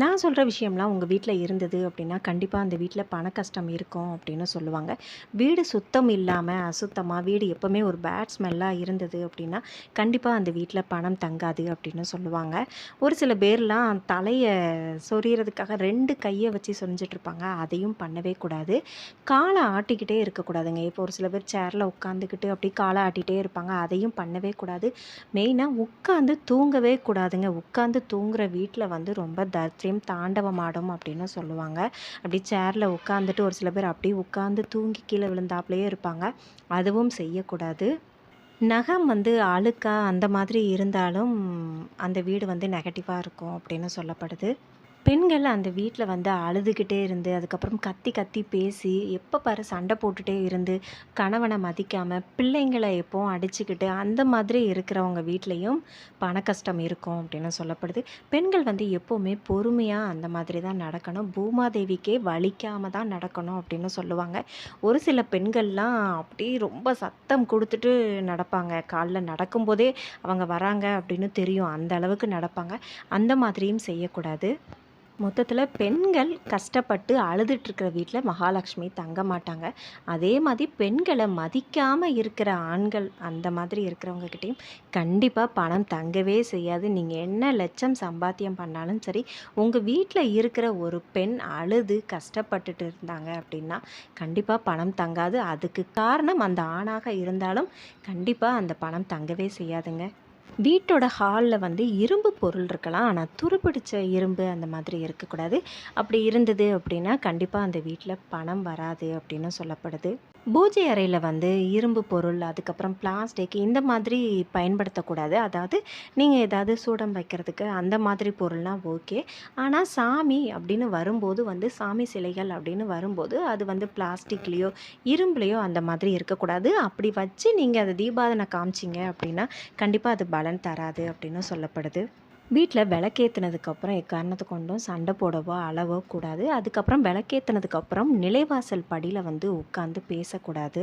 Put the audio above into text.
நான் சொல்கிற விஷயம்லாம் உங்கள் வீட்டில் இருந்தது அப்படின்னா கண்டிப்பாக அந்த வீட்டில் பண கஷ்டம் இருக்கும் அப்படின்னு சொல்லுவாங்க. வீடு சுத்தம் இல்லாமல் அசுத்தமாக வீடு எப்போவுமே ஒரு பேட் ஸ்மெல்லாக இருந்தது அப்படின்னா கண்டிப்பாக அந்த வீட்டில் பணம் தங்காது அப்படின்னு சொல்லுவாங்க. ஒரு சில பேர்லாம் தலையை சொரியறதுக்காக ரெண்டு கையை வச்சு சொரிஞ்சிட்ருப்பாங்க அதையும் பண்ணவே கூடாது. காலை ஆட்டிக்கிட்டே இருக்கக்கூடாதுங்க இப்போ ஒரு சில பேர் சேரில் உட்காந்துக்கிட்டு அப்படி காலை ஆட்டிகிட்டே இருப்பாங்க. அதையும் பண்ணவே கூடாது. மெயினாக உட்காந்து தூங்கவே கூடாதுங்க. உட்காந்து தூங்குற வீட்டில் வந்து ரொம்ப தரித்திரம் தாண்டவமாடும் அப்படின்னு சொல்லுவாங்க. அப்படி சேரில் உட்காந்துட்டு ஒரு சில பேர் அப்படியே உட்காந்து தூங்கி கீழே விழுந்தாப்லேயே இருப்பாங்க. அதுவும் செய்யக்கூடாது. நகம் வந்து அழுக்கா அந்த மாதிரி இருந்தாலும் அந்த வீடு வந்து நெகட்டிவாக இருக்கும் அப்படின்னு சொல்லப்படுது. பெண்கள் அந்த வீட்டில் வந்து அழுதுகிட்டே இருந்து அதுக்கப்புறம் கத்தி கத்தி பேசி எப்போ பாரு சண்டை போட்டுகிட்டே இருந்து கணவனை மதிக்காமல் பிள்ளைங்களை எப்போவும் அடிச்சுக்கிட்டு அந்த மாதிரி இருக்கிறவங்க வீட்லேயும் பண கஷ்டம் இருக்கும் அப்படின்னு சொல்லப்படுது. பெண்கள் வந்து எப்போவுமே பொறுமையாக அந்த மாதிரி தான் நடக்கணும். பூமாதேவிக்கே வலிக்காம தான் நடக்கணும் அப்படின்னு சொல்லுவாங்க. ஒரு சில பெண்கள்லாம் அப்படியே ரொம்ப சத்தம் கொடுத்துட்டு நடப்பாங்க. காலில் நடக்கும்போதே அவங்க வராங்க அப்படின்னு தெரியும். அந்த அளவுக்கு நடப்பாங்க. அந்த மாதிரியும் செய்யக்கூடாது. மொத்தத்தில் பெண்கள் கஷ்டப்பட்டு அழுதுட்டுருக்கிற வீட்டில் மகாலட்சுமி தங்க மாட்டாங்க. அதே மாதிரி பெண்களை மதிக்காமல் இருக்கிற ஆண்கள் அந்த மாதிரி இருக்கிறவங்கக்கிட்டேயும் கண்டிப்பாக பணம் தங்கவே செய்யாது. நீங்கள் என்ன லட்சம் சம்பாத்தியம் பண்ணாலும் சரி உங்கள் வீட்டில் இருக்கிற ஒரு பெண் அழுது கஷ்டப்பட்டுட்டு இருந்தாங்க அப்படின்னா கண்டிப்பாக பணம் தங்காது. அதுக்கு காரணம் அந்த ஆணாக இருந்தாலும் கண்டிப்பாக அந்த பணம் தங்கவே செய்யாதுங்க. வீட்டோட ஹாலில் வந்து இரும்பு பொருள் இருக்கலாம். ஆனால் துருப்பிடிச்ச இரும்பு அந்த மாதிரி இருக்கக்கூடாது. அப்படி இருந்தது அப்படின்னா கண்டிப்பாக அந்த வீட்டில் பணம் வராது அப்படின்னு சொல்லப்படுது. பூஜை அறையில் வந்து இரும்பு பொருள் அதுக்கப்புறம் பிளாஸ்டிக் இந்த மாதிரி பயன்படுத்தக்கூடாது. அதாவது நீங்கள் ஏதாவது சூடம் வைக்கிறதுக்கு அந்த மாதிரி பொருள்லாம் ஓகே. ஆனால் சாமி அப்படின்னு வரும்போது வந்து சாமி சிலைகள் அப்படின்னு வரும்போது அது வந்து பிளாஸ்டிக்லேயோ இரும்புலேயோ அந்த மாதிரி இருக்கக்கூடாது. அப்படி வச்சு நீங்கள் அதை தீபாதனை காமிச்சிங்க அப்படின்னா கண்டிப்பாக அது பலன் தராது அப்படின்னு சொல்லப்படுது. வீட்டில் விளக்கேற்றினதுக்கப்புறம் எக்காரணத்தை கொண்டும் சண்டை போடவோ அளவோ கூடாது. அதுக்கப்புறம் விளக்கேற்றினதுக்கப்புறம் நிலைவாசல் படியில் வந்து உட்காந்து பேசக்கூடாது.